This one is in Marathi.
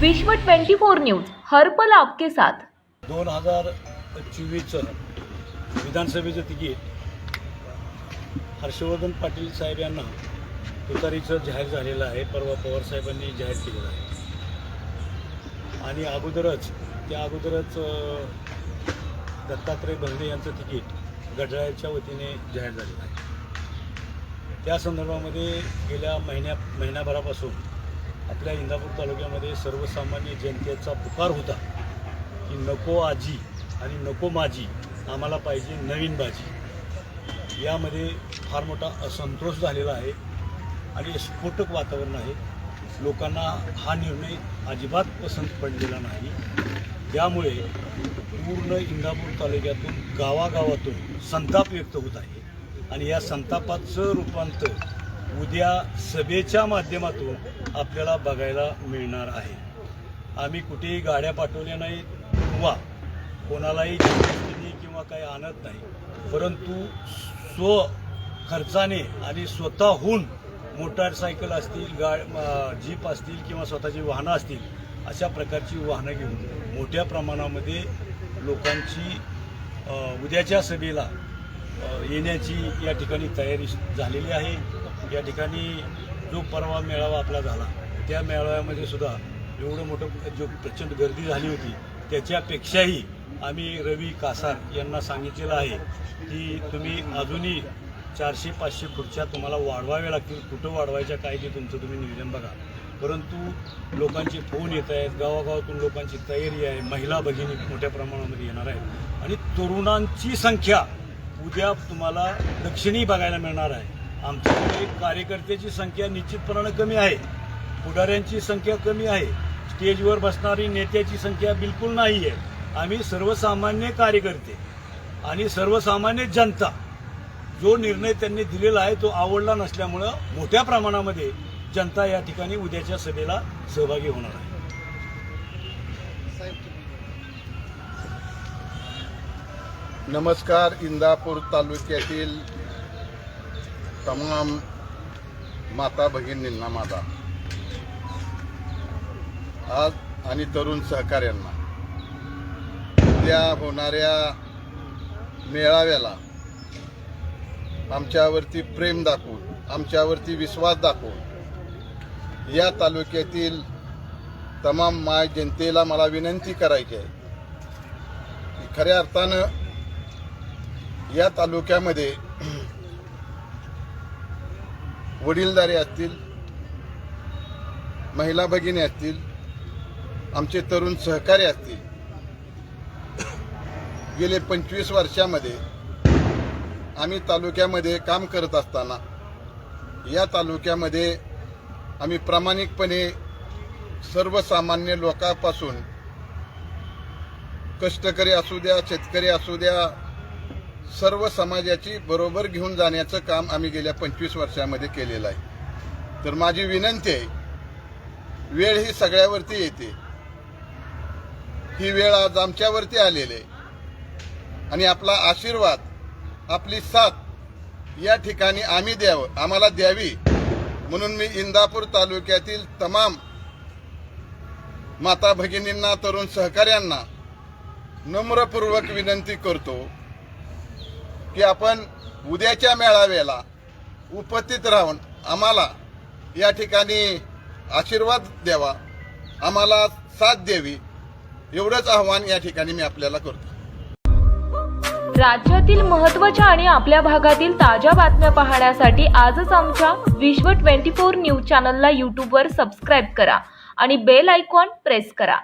विश्व 24 न्यूज हरपल आपके साथ. दोन हजार चोवीसचं विधानसभेचं तिकीट हर्षवर्धन पाटील साहेब यांना तुतारीचं जाहीर झालेलं आहे. परवा पवार साहेबांनी जाहीर केलेलं आहे. आणि अगोदरच त्या अगोदरच दत्तात्रय भरणे यांचं तिकीट गडराळ्याच्या वतीने जाहीर झालेलं आहे. त्या संदर्भामध्ये गेल्या महिन्या महिन्याभरापासून आपल्या इंदापूर तालुक्यामध्ये सर्वसामान्य जनतेचा पुकार होता की नको आजी आणि नको माझी आम्हाला पाहिजे नवीन बाजी. यामध्ये फार मोठा असंतोष झालेला आहे आणि स्फोटक वातावरण आहे. लोकांना हा निर्णय अजिबात पसंत पडलेला नाही. त्यामुळे पूर्ण इंदापूर तालुक्यातून गावागावातून संताप व्यक्त होत आहे. आणि या संतापाचं रूपांतर उद्या सभेच्या माध्यमातून आपल्याला बघायला मिळणार आहे. आम्ही कुठेही गाड्या पाठवल्या नाहीत किंवा कोणालाही किंवा काही आणत नाही परंतु स्व खर्चाने आणि स्वतःहून मोटारसायकल असतील गा जीप असतील किंवा स्वतःची वाहनं असतील अशा प्रकारची वाहनं घेऊन मोठ्या प्रमाणामध्ये लोकांची उद्याच्या सभेला येण्याची या ठिकाणी तयारी झालेली आहे. या ठिकाणी जो परवा मेळावा आपला झाला त्या मेळाव्यामध्ये सुद्धा एवढं मोठं जो प्रचंड गर्दी झाली होती त्याच्यापेक्षाही आम्ही रवी कासार यांना सांगितलेलं आहे की तुम्ही अजूनही चारशे पाचशे खुर्च्या तुम्हाला वाढवाव्या लागतील. कुठं वाढवायच्या काय ते तुमचं तुम्ही नियोजन बघा. परंतु लोकांचे फोन येत आहेत गावागावातून लोकांची तयारी आहे महिला भगिनी मोठ्या प्रमाणामध्ये येणार आहेत. आणि तरुणांची संख्या उद्या तुम्हाला दक्षिणी बघायला मिळणार आहे. आमच्याकडे कार्यकर्त्याची संख्या निश्चितपणानं कमी आहे. पुढाऱ्यांची संख्या कमी आहे. स्टेजवर बसणारी नेत्याची संख्या बिलकुल नाही आहे. आम्ही सर्वसामान्य कार्यकर्ते आणि सर्वसामान्य जनता जो निर्णय त्यांनी दिलेला आहे तो आवडला नसल्यामुळं मोठ्या प्रमाणामध्ये जनता या ठिकाणी उद्याच्या सभेला सहभागी होणार आहे. नमस्कार इंदापूर तालुक्यातील तमाम माता भगिनींना माझा. आज आणि तरुण सहकाऱ्यांना. उद्या होणाऱ्या मेळाव्याला आमच्यावरती प्रेम दाखवून आमच्यावरती विश्वास दाखवून या तालुक्यातील तमाम माय जनतेला मला विनंती करायची आहे खऱ्या अर्थानं या तालुक्यामध्ये वडीलधारे असतील महिला भगिनी असतील आमचे तरुण सहकारी असतील. गेले पंचवीस वर्षामध्ये आम्ही तालुक्यामध्ये काम करत असताना या तालुक्यामध्ये आम्ही प्रामाणिकपणे सर्वसामान्य लोकांपासून कष्टकरी असू द्या शेतकरी असू द्या सर्व समाजाची बरोबर घेऊन जाण्याचं काम आम्ही गेल्या पंचवीस वर्षामध्ये केलेलं आहे. तर माझी विनंती आहे वेळ ही सगळ्यावरती येते. ही वेळ आज आमच्यावरती आलेली आहे. आणि आपला आशीर्वाद आपली साथ या ठिकाणी आम्ही द्यावं आम्हाला द्यावी. म्हणून मी इंदापूर तालुक्यातील तमाम माता भगिनींना तरुण सहकाऱ्यांना नम्रपूर्वक विनंती करतो. की आपण उद्याच्या मेळाव्याला उपस्थित राहून आम्हाला या ठिकाणी आशीर्वाद द्यावा. आम्हाला साथ द्यावी. एवढंच आव्हान या ठिकाणी मी आपल्याला करतो. राज्यातील महत्त्वाच्या आणि आपल्या भागातील ताज्या बातम्या पाहण्यासाठी आजच आमच्या विश्व 24 न्यूज चॅनलला यूट्यूबवर सबस्क्राईब करा आणि बेल आयकॉन प्रेस करा.